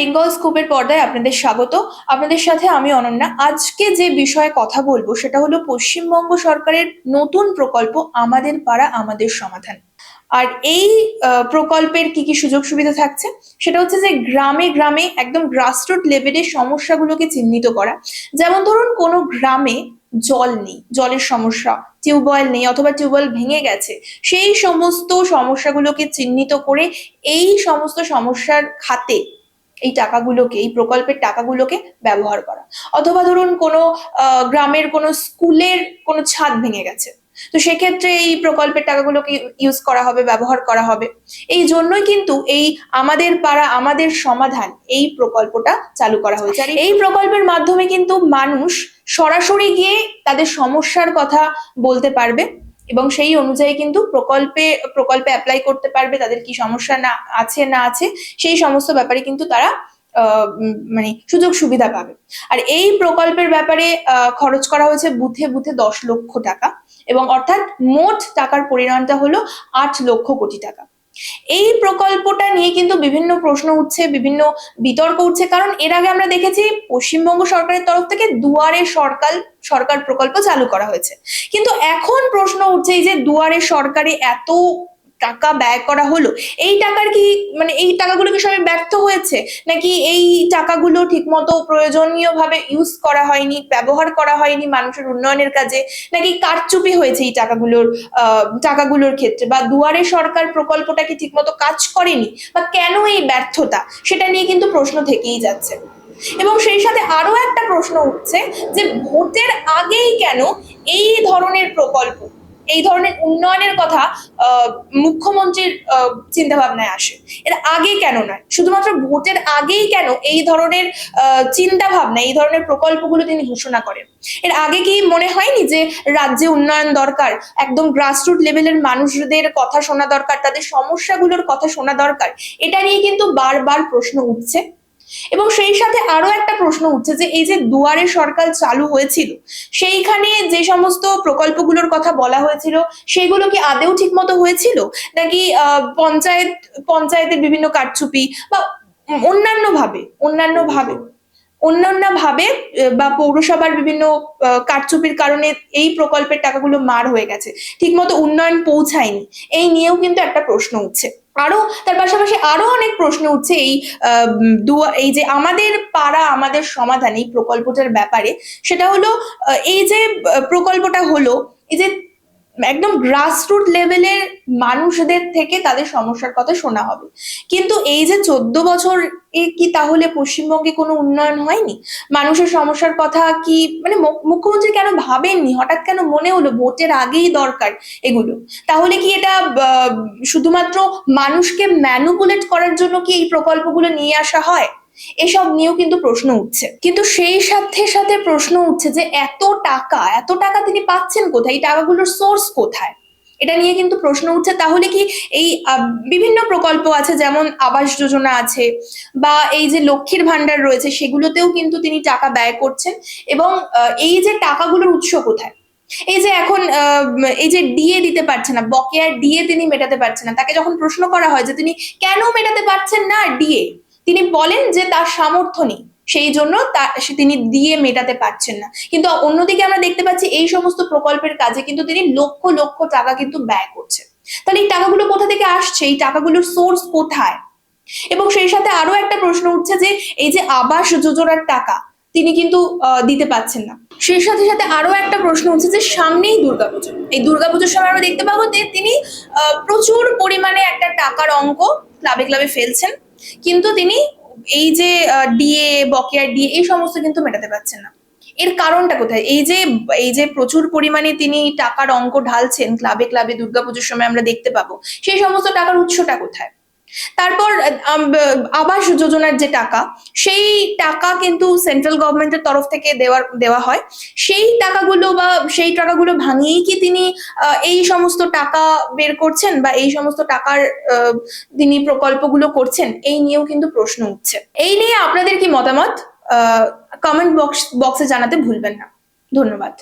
বেঙ্গল স্কুপের পর্দায় আপনাদের স্বাগত। আপনাদের সাথে আমি অনন্যা। আজকে যে বিষয়ে কথা বলব, সেটা হলো পশ্চিমবঙ্গ সরকারের নতুন প্রকল্প আমাদের পাড়া, আমাদের সমাধান। আর এই প্রকল্পের কি কি সুযোগ সুবিধা থাকছে? সেটা হচ্ছে যে গ্রামে গ্রামে একদম গ্রাসরুট লেভেলের সমস্যাগুলোকে চিহ্নিত করা। যেমন ধরুন, কোনো গ্রামে জল নেই, জলের সমস্যা টিউবওয়েল নেই অথবা টিউবওয়েল ভেঙে গেছে, সেই সমস্ত সমস্যাগুলোকে চিহ্নিত করে এই সমস্ত সমস্যার খাতে এই টাকাগুলোকে, এই প্রকল্পের টাকাগুলোকে ব্যবহার করা। অথবা ধরুন কোনো গ্রামের কোনো স্কুলের কোনো ছাদ ভেঙে গেছে। তো সেক্ষেত্রে এই প্রকল্পের টাকাগুলোকে ইউজ করা হবে, ব্যবহার করা হবে। এই জন্যই কিন্তু এই আমাদের পাড়া, আমাদের সমাধান এই প্রকল্পটা চালু করা হয়েছে। আর এই প্রকল্পের মাধ্যমে কিন্তু মানুষ সরাসরি গিয়ে তাদের সমস্যার কথা বলতে পারবে। এবং সেই অনুযায়ী কিন্তু প্রকল্পে প্রকল্পে অ্যাপ্লাই করতে পারবে, তাদের কি সমস্যা না, আছে না আছে, সেই সমস্ত ব্যাপারে কিন্তু তারা মানে সুযোগ সুবিধা পাবে। আর এই প্রকল্পের ব্যাপারে খরচ করা হয়েছে বুথে বুথে দশ লক্ষ টাকা এবং অর্থাৎ মোট টাকার পরিমাণটা হলো আট লক্ষ কোটি টাকা। এই প্রকল্পটা নিয়ে কিন্তু বিভিন্ন প্রশ্ন উঠছে, বিভিন্ন বিতর্ক উঠছে। কারণ এর আগে আমরা দেখেছি পশ্চিমবঙ্গ সরকারের তরফ থেকে দুয়ারে সরকার সরকার প্রকল্প চালু করা হয়েছে। কিন্তু এখন প্রশ্ন উঠছে এই যে দুয়ারে সরকারে এত টাকা ব্যয় করা হলো? এই টাকার কি মানে এই টাকাগুলো কি সবাই ব্যর্থ হয়েছে? নাকি এই টাকাগুলো ঠিকমতো প্রয়োজনীয় ভাবে ইউজ করা হয়নি, ব্যবহার করা হয়নি মানুষের উন্নয়নের কাজে? নাকি কারচুপি হয়েছে এই টাকাগুলোর টাকাগুলোর ক্ষেত্রে? বা দুয়ারে সরকার প্রকল্পটা কি ঠিকমতো কাজ করেনি? বা কেন এই ব্যর্থতা? সেটা নিয়ে কিন্তু প্রশ্ন থেকেই যাচ্ছে। এবং সেই সাথে আরও একটা প্রশ্ন উঠছে যে, ভোটের আগেই কেন এই ধরনের প্রকল্প এই ধরনের উন্নয়নের কথা মুখ্যমন্ত্রীর চিন্তা ভাবনায় আসে। এর আগে কেন নয়? শুধুমাত্র ভোটের আগেই কেন এই ধরনের চিন্তা ভাবনা এই ধরনের প্রকল্পগুলো তিনি ঘোষণা করেন? এর আগে কি মনে হয়নি যে রাজ্যে উন্নয়ন দরকার, একদম গ্রাসরুট লেভেলের মানুষদের কথা শোনা দরকার, তাদের সমস্যাগুলোর কথা শোনা দরকার? এটা নিয়ে কিন্তু বারবার প্রশ্ন উঠছে। এবং সেই সাথে আরও একটা প্রশ্ন উঠছে যে এই যে দুয়ারে সরকার চালু হয়েছিল, সেইখানে যে সমস্ত প্রকল্পগুলোর কথা বলা হয়েছিল, সেগুলো কি আদেও ঠিকমতো হয়েছিল? নাকি পঞ্চায়েত, পঞ্চায়েতের বিভিন্ন কারচুপি বা অন্যান্য ভাবে অন্যান্য ভাবে অন্যান্য ভাবে বা পৌরসভার বিভিন্ন কারচুপির কারণে এই প্রকল্পের টাকাগুলো মার হয়ে গেছে, ঠিকমতো উন্নয়ন পৌঁছায়নি, এই নিয়েও কিন্তু একটা প্রশ্ন উঠছে। আরও, তার পাশাপাশি আরও অনেক প্রশ্ন উঠছে এই এই যে আমাদের পাড়া, আমাদের সমাধান এই প্রকল্পটার ব্যাপারে। সেটা হলো এই যে প্রকল্পটা হলো, এই যে একদম গ্রাসরুট লেভেলের মানুষদের থেকে তাদের সমস্যার কথা শোনা হবে। কিন্তু এই যে চোদ্দ বছর এ কি তাহলে পশ্চিমবঙ্গে কোনো উন্নয়ন হয়নি? মানুষের সমস্যার কথা কি মানে মুখ্যমন্ত্রী কেন ভাবেননি? হঠাৎ কেন মনে হলো ভোটের আগেই দরকার এগুলো? তাহলে কি এটা শুধুমাত্র মানুষকে ম্যানুপুলেট করার জন্য কি এই প্রকল্পগুলো নিয়ে আসা হয়? এসব নিয়েও কিন্তু প্রশ্ন উঠছে। কিন্তু সেই সাথে সাথে প্রশ্ন উঠছে যে এত টাকা এত টাকা তিনি পাচ্ছেন কোথায়? এই টাকাগুলোর সোর্স কোথায়? এটা নিয়ে কিন্তু প্রশ্ন উঠছে। তাহলে কি এই বিভিন্ন প্রকল্প আছে, যেমন আবাস যোজনা আছে বা এই যে লক্ষ্মীর ভান্ডার রয়েছে, সেগুলোতেও কিন্তু তিনি টাকা ব্যয় করছেন এবং এই যে টাকাগুলোর উৎস কোথায়? এই যে এখন এই যে ডিএ দিতে পারছে না বকেয়ার ডিএ তিনি মেটাতে পারছে না। তাকে যখন প্রশ্ন করা হয় যে তিনি কেন মেটাতে পারছেন না ডিএ তিনি বলেন যে তার সামর্থ্য নেই। সেই জন্য তিনি দিয়ে মেটাতে পারছেন না। কিন্তু অন্যদিকে আমরা দেখতে পাচ্ছি এই সমস্ত প্রকল্পের কাজে কিন্তু তিনি লক্ষ লক্ষ টাকা কিন্তু ব্যয় করছেন। তাহলে এই টাকাগুলো কোথা থেকে আসছে? এই টাকাগুলোর সোর্স কোথায়? এবং সেই সাথে আরও একটা প্রশ্ন উঠছে যে, এই যে আবাস যোজনার টাকা, তিনি কিন্তু দিতে পাচ্ছেন না। সেই সাথে সাথে আরও একটা প্রশ্ন উঠছে যে, সামনেই দুর্গাপুজো। এই দুর্গাপুজোর সময় আমরা দেখতে পাবো যে তিনি প্রচুর পরিমাণে একটা টাকার অঙ্ক ক্লাবে ক্লাবে ফেলছেন। কিন্তু তিনি এই যে ডিএ বকেয়ার ডিএ, এই সমস্ত কিন্তু মেটাতে পারছেন না। এর কারণটা কোথায়? এই যে এই যে প্রচুর পরিমাণে তিনি টাকার অঙ্ক ঢালছেন, ক্লাবে ক্লাবে দুর্গাপুজোর সময় আমরা দেখতে পাবো, সেই সমস্ত টাকার উৎসটা কোথায়? তারপর আবাস যোজনার যে টাকা, সেই টাকা কিন্তু সেন্ট্রাল গভর্নমেন্টের তরফ থেকে দেওয়ার, দেওয়া হয়। সেই টাকাগুলো বা সেই টাকাগুলো ভাঙিয়েই কি তিনি এই সমস্ত টাকা বের করছেন বা এই সমস্ত টাকার তিনি প্রকল্পগুলো করছেন, এই নিয়েও কিন্তু প্রশ্ন উঠছে। এই নিয়ে আপনাদের কি মতামত? কমেন্ট বক্স বক্সে জানাতে ভুলবেন না। ধন্যবাদ।